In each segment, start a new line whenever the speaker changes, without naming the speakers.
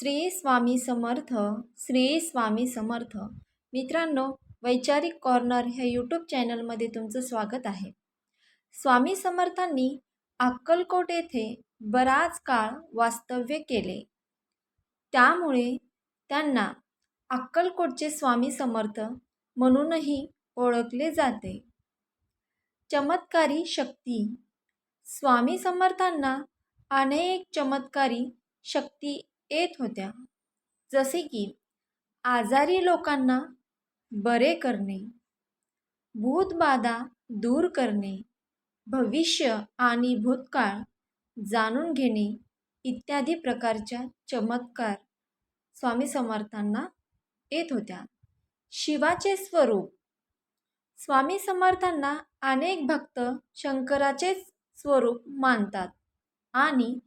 श्री स्वामी समर्थ श्री स्वामी समर्थ. मित्रांनो वैचारिक कॉर्नर ह्या यूट्यूब चॅनलमध्ये तुमचं स्वागत आहे. स्वामी समर्थांनी अक्कलकोट येथे बराच काळ वास्तव्य केले. त्यामुळे त्यांना अक्कलकोटचे स्वामी समर्थ म्हणूनही ओळखले जाते. चमत्कारी शक्ती. स्वामी समर्थांना अनेक चमत्कारी शक्ती येत होत्या. जसे की आजारी लोकांना बरे करणे भूतबाधा दूर करणे भविष्य आणि भूतकाळ जाणून घेणे इत्यादी प्रकारच्या चमत्कार स्वामी समर्थांना येत होत्या. शिवाचे स्वरूप. स्वामी समर्थांना अनेक भक्त शंकराचेच स्वरूप मानतात आणि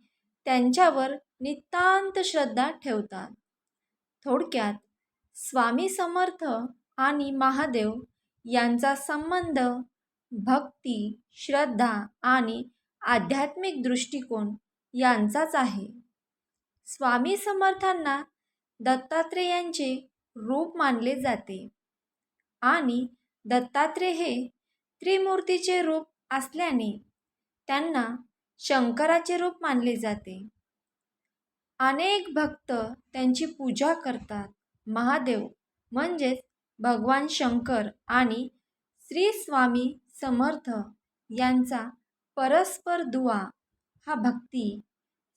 त्यांच्यावर नितांत श्रद्धा ठेवतात. थोडक्यात स्वामी समर्थ आणि महादेव यांचा संबंध भक्ती श्रद्धा आणि आध्यात्मिक दृष्टिकोन यांचाच आहे. स्वामी समर्थांना दत्तात्रेयांचे रूप मानले जाते आणि दत्तात्रेय हे त्रिमूर्तीचे रूप असल्याने त्यांना शंकराचे रूप मानले जाते. अनेक भक्त त्यांची पूजा करतात. महादेव म्हणजेच भगवान शंकर आणि श्री स्वामी समर्थ यांचा परस्पर दुवा. हा भक्ती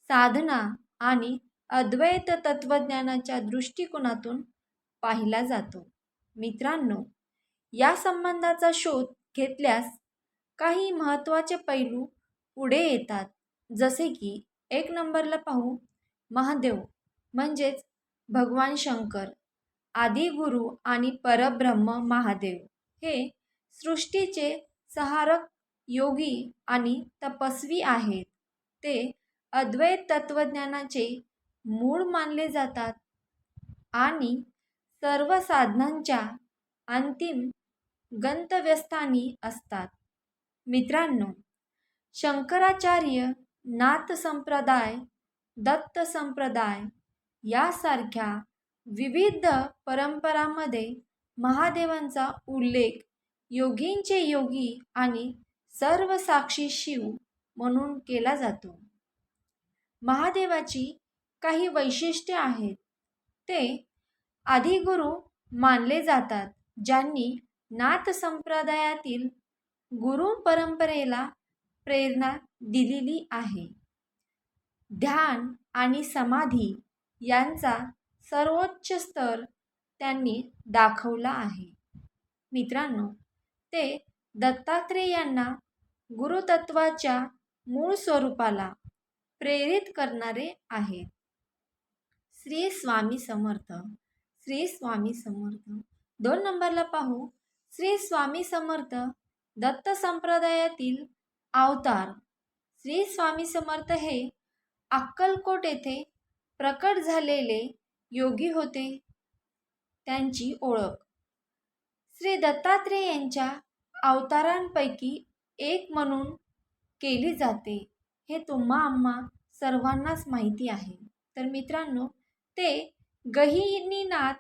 साधना आणि अद्वैत तत्त्वज्ञानाच्या दृष्टिकोनातून पाहिला जातो. मित्रांनो या संबंधाचा शोध घेतल्यास काही महत्त्वाचे पैलू पुढे येतात. जसे की एक नंबरला पाहू महादेव. म्हणजेच भगवान शंकर आदिगुरु आणि परब्रह्म महादेव. हे सृष्टीचे सहारक योगी आणि तपस्वी आहेत. ते अद्वैत तत्त्वज्ञानाचे मूळ मानले जातात आणि सर्व साधनांच्या अंतिम गंतव्यस्थानी असतात. मित्रांनो शंकराचार्य नाथ संप्रदाय दत्त संप्रदाय यासारख्या विविध परंपरांमध्ये महादेवांचा उल्लेख योगींचे योगी आणि सर्वसाक्षी शिव म्हणून केला जातो. महादेवाची काही वैशिष्ट्ये आहेत. ते आदिगुरु मानले जातात ज्यांनी नाथ संप्रदायातील गुरु परंपरेला प्रेरणा दिलेली आहे. ध्यान आणि समाधी यांचा सर्वोच्च स्तर त्यांनी दाखवला आहे. मित्रांनो ते दत्तात्रेयांना गुरुतत्वाच्या मूळ स्वरूपाला प्रेरित करणारे आहेत. श्री स्वामी समर्थ श्री स्वामी समर्थ. दोन नंबरला पाहू. श्री स्वामी समर्थ दत्त संप्रदायातील अवतार. श्री स्वामी समर्थ हे अक्कलकोट येथे प्रकट झालेले योगी होते. त्यांची ओळख. श्री दत्तात्रेय यांच्या अवतारांपैकी एक म्हणून केली जाते. हे तुम्हा आम्हा सर्वांनाच माहिती आहे. तर मित्रांनो ते गहिनीनाथ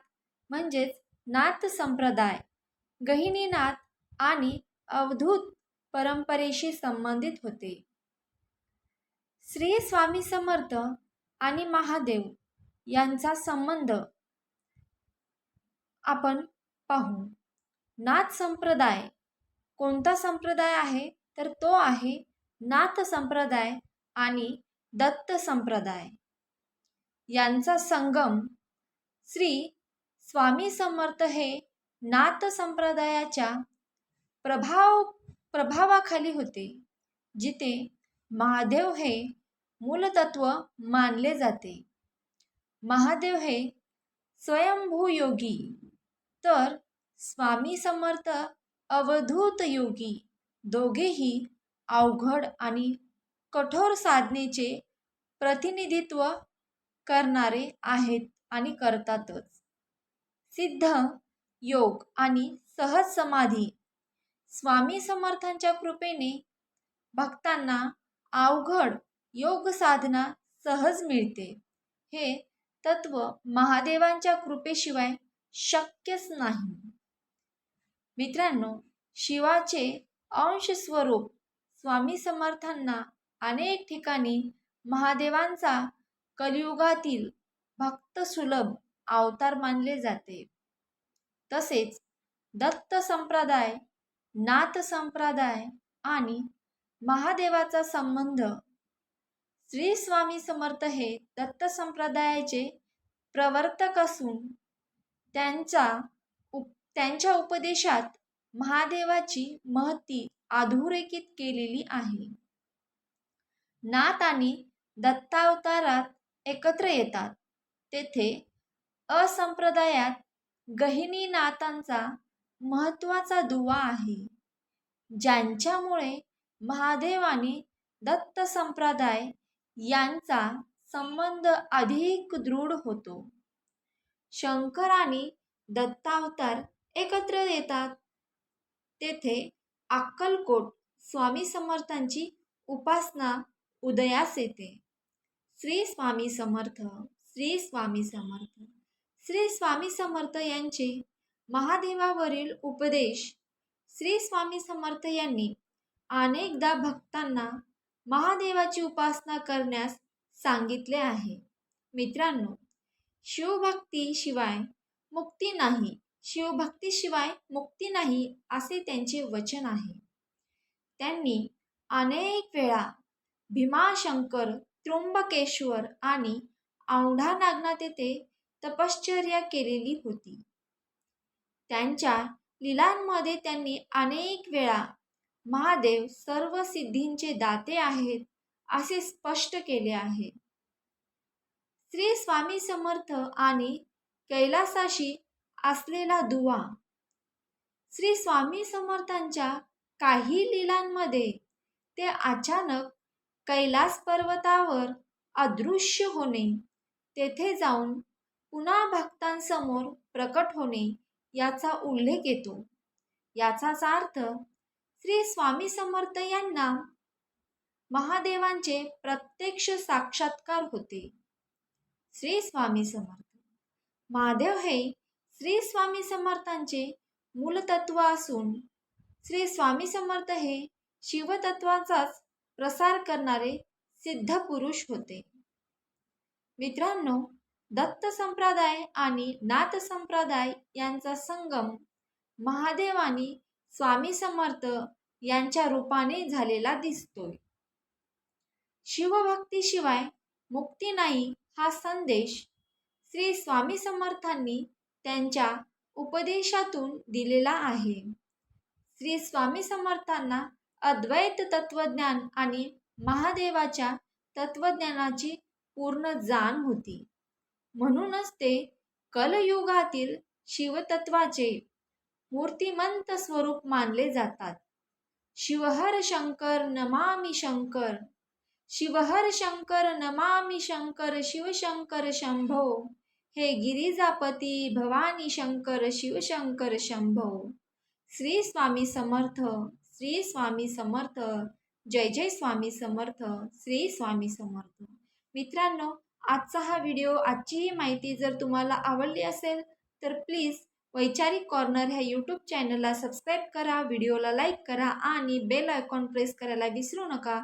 म्हणजेच नाथ संप्रदाय गहिनीनाथ आणि अवधूत परंपरेशी संबंधित होते. श्री स्वामी समर्थ आणि महादेव यांचा संबंध आपण पाहू. नाथ संप्रदाय कोणता संप्रदाय आहे? तर तो आहे नाथ संप्रदाय आणि दत्त संप्रदाय. यांचा संगम श्री स्वामी समर्थ हे नाथ संप्रदायाच्या प्रभाव प्रभावाखाली होते जिथे महादेव हे मूलतत्व मानले जाते. महादेव हे स्वयंभू योगी तर स्वामी समर्थ अवधूत योगी दोघेही अवघड आणि कठोर साधनेचे प्रतिनिधित्व करणारे आहेत आणि करतातच. सिद्ध योग आणि सहज समाधी स्वामी समर्थांच्या कृपेने भक्तांना अवघड योग साधना सहज मिळते. हे तत्व महादेवांच्या कृपेशिवाय शक्यच नाही. मित्रांनो शिवाचे अंश स्वरूप स्वामी समर्थांना अनेक ठिकाणी महादेवांचा कलियुगातील भक्त सुलभ अवतार मानले जाते. तसेच दत्त संप्रदाय नाथ संप्रदाय आणि महादेवाचा संबंध. श्री स्वामी समर्थ हे दत्त संप्रदायाचे प्रवर्तक असून त्यांचा उप त्यांच्या उपदेशात महादेवाची महती अधोरेखित केलेली आहे. नाथ आणि दत्तावतारात एकत्र येतात. तेथे असंप्रदायात गहिनी नाथांचा महत्त्वाचा दुवा आहे. ज्यांच्यामुळे महादेव आणि दत्त संप्रदाय यांचा संबंध अधिक दृढ होतो. शंकर आणि दत्तावतार एकत्र येतात तेथे अक्कलकोट स्वामी समर्थांची उपासना उदयास येते. श्री स्वामी समर्थ श्री स्वामी समर्थ श्री स्वामी समर्थ यांचे महादेवावरील उपदेश श्री स्वामी समर्थ यांनी अनेकदा भक्तांना महादेवाची उपासना करण्यास सांगितले आहे. मित्रांनो शिवभक्तीशिवाय मुक्ती नाही. शिवभक्तीशिवाय मुक्ती नाही असे त्यांचे वचन आहे. त्यांनी अनेक वेळा भीमाशंकर त्र्यंबकेश्वर आणि औंढा नागनाथ येथे तपश्चर्या केलेली होती. त्यांच्या लिलांमध्ये त्यांनी अनेक वेळा महादेव सर्व सिद्धींचे दाते आहेत असे स्पष्ट केले आहे. श्री स्वामी समर्थ आणि कैलासाशी असलेला दुवा. श्री स्वामी समर्थांच्या काही लीलांमध्ये ते अचानक कैलास पर्वतावर अदृश्य होणे तेथे जाऊन पुन्हा भक्तांसमोर प्रकट होणे याचा उल्लेख येतो. याचाच अर्थ श्री स्वामी समर्थ यांना महादेवांचे प्रत्यक्ष साक्षात्कार होते. श्री स्वामी समर्थ. महादेव हे श्री स्वामी समर्थांचे मूलतत्व असून श्री स्वामी समर्थ हे शिवतत्वाचाच प्रसार करणारे सिद्ध पुरुष होते. मित्रांनो दत्त संप्रदाय आणि नाथ संप्रदाय यांचा संगम महादेव आणि स्वामी समर्थ यांच्या रूपाने झालेला दिसतोय. शिवभक्तीशिवाय मुक्ती नाही हा संदेश श्री स्वामी समर्थांनी त्यांच्या उपदेशातून दिलेला आहे. श्री स्वामी समर्थांना अद्वैत तत्वज्ञान आणि महादेवाच्या तत्वज्ञानाची पूर्ण जाण होती. म्हणूनच ते कलयुगातील शिवतत्वाचे मूर्तिमंत स्वरूप मानले जातात. शिवहर शंकर नमामि शंकर शिवहर शंकर नमामि शंकर शिवशंकर शंभो हे गिरिजापती भवानी शंकर शिवशंकर शंभो. श्री स्वामी समर्थ श्री स्वामी समर्थ जय जय स्वामी समर्थ श्री स्वामी समर्थ. मित्रांनो आजचा हा व्हिडिओ आजची ही माहिती जर तुम्हाला आवडली असेल तर प्लीज वैचारिक कॉर्नर ह्या यूट्यूब चॅनलला सबस्क्राईब करा व्हिडिओला लाईक करा आणि बेल आयकॉन प्रेस करायला विसरू नका.